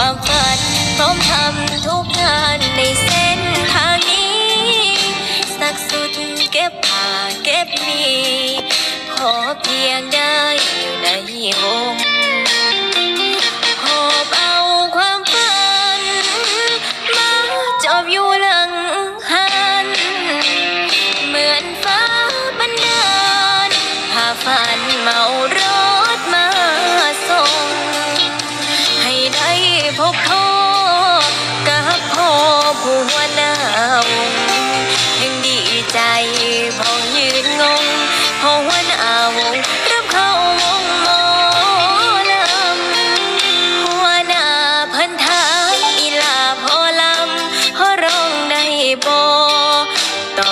ความฝัน พร้อมทำทุกงานในเส้นทางนี้ สักสุดเก็บผ่าเก็บมี ขอเพียงได้อยู่ในวง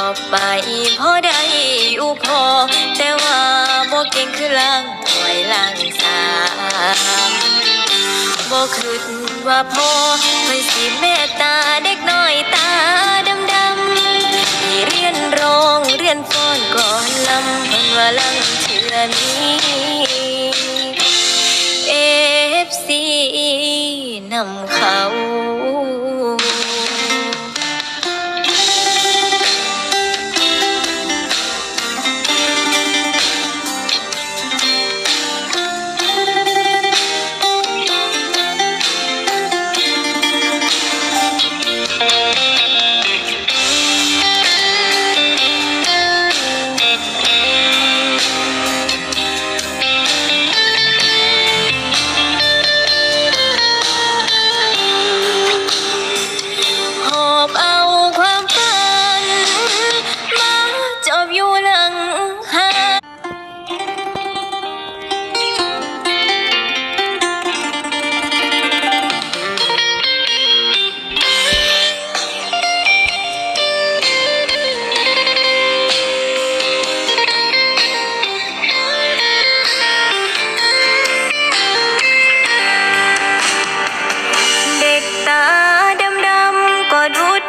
ต่อไปพอได้อุพอ แต่ว่าบ่เก่งคือล่างถอยล่างสามบ่คิดว่าพ่อเพิ่นสิเมตตาเด็กน้อยตาดำดำๆให้เรียนร้องเรียนฟ้อนก่อนลำเพิ่นว่าลังเชื่อนี้เอฟซีนำเขา